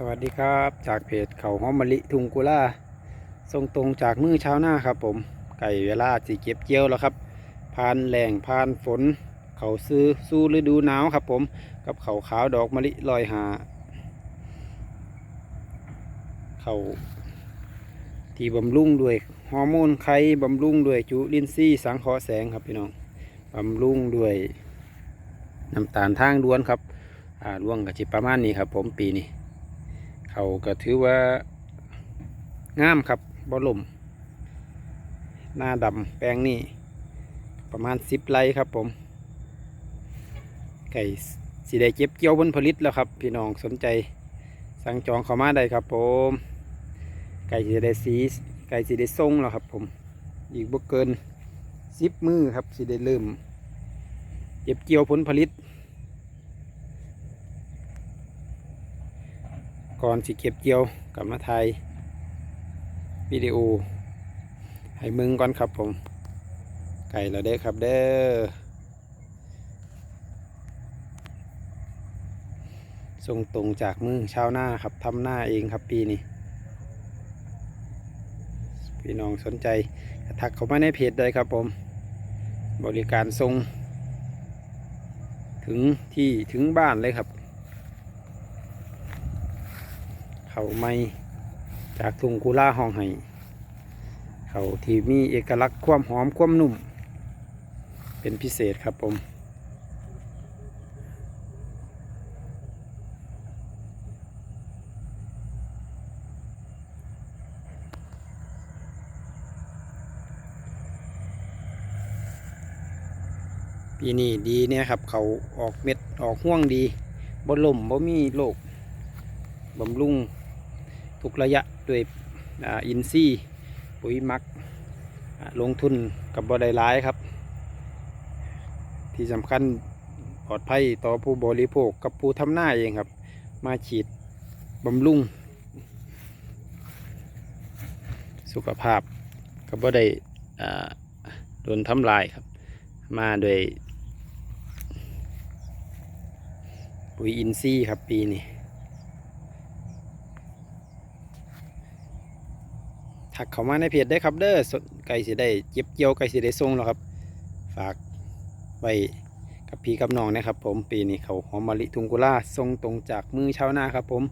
สวัสดีครับ จากเพจเขาหอมมะลิทุงกุล่าส่งตรงจากมือเช้าหน้าครับผม ไก่เวลาสีเก็บเกี่ยวแล้วครับผ่านแหล่งผ่านฝน เขาซื้อสู้ฤดูหนาวครับผม กับเขาขาวดอกมะลิลอยหา เขาที่บำรุงด้วยฮอร์โมนไข่บำรุงด้วยจุลินทรีย์สังเคราะห์แสงครับพี่น้องบำรุงด้วยน้ำตาลทางด้วนครับอ่าร่วงกับจิประมาณนี้ครับผมปีนี้ เขาก็ถือว่างามครับบ่ลลมหน้าดำแปลงนี่ประมาณสิบไร่ครับผม ไก่สีได้เก็บเกี่ยวผลผลิตแล้วครับ พี่น้องสนใจ สั่งจองเข้ามาได้ครับผม ไก่สีได้สีไก่สีได้ทรงแล้วครับผม อีกบ่เกินสิบมือครับสีได้เริ่ม เก็บเกี่ยวผลผลิต ก่อนสิเก็บเกี่ยวกับมาถ่ายวิดีโอ ให้มึงก่อนครับผม ไก่เราได้ครับเด้อส่งตรงจากมือชาวนาครับทำหน้าเองครับปีนี้พี่น้องสนใจทักเข้ามาในเพจได้ครับผม บริการส่ง ถึงที่ถึงบ้านเลยครับ เขาไม่จากทุ่งกุลาห้องไห้เขาที่มีเอกลักษณ์ความหอมความนุ่ม เป็นพิเศษครับผมปีนี้ดีเนี่ยครับ เขาออกเม็ดออกห่วงดีบ่ล่มบ่มีโรคบำรุง ทุกระยะด้วยอินซีปุ๋ยมักลงทุนกับบได้ร้ายครับ ที่สำคัญปลอดภัยต่อผู้บริโภคกับผู้ทำหน้าเองครับ มาฉีดบำรุง สุขภาพกับบ่ได้โดนทำลายครับ มาโดวยปุ๋ยอินทรีย์ครับปีนี้ ถักเข้ามาในเพจได้ครับเด้อไก่สิได้เจ็บเกี่ยวไก่สิได้ส่งแล้วครับ ฝากไว้กับพี่กับน้องนะครับ ผมปีนี้เขาหอมมะลิทุงกุลาส่งตรงจากมือชาวนาครับ ผม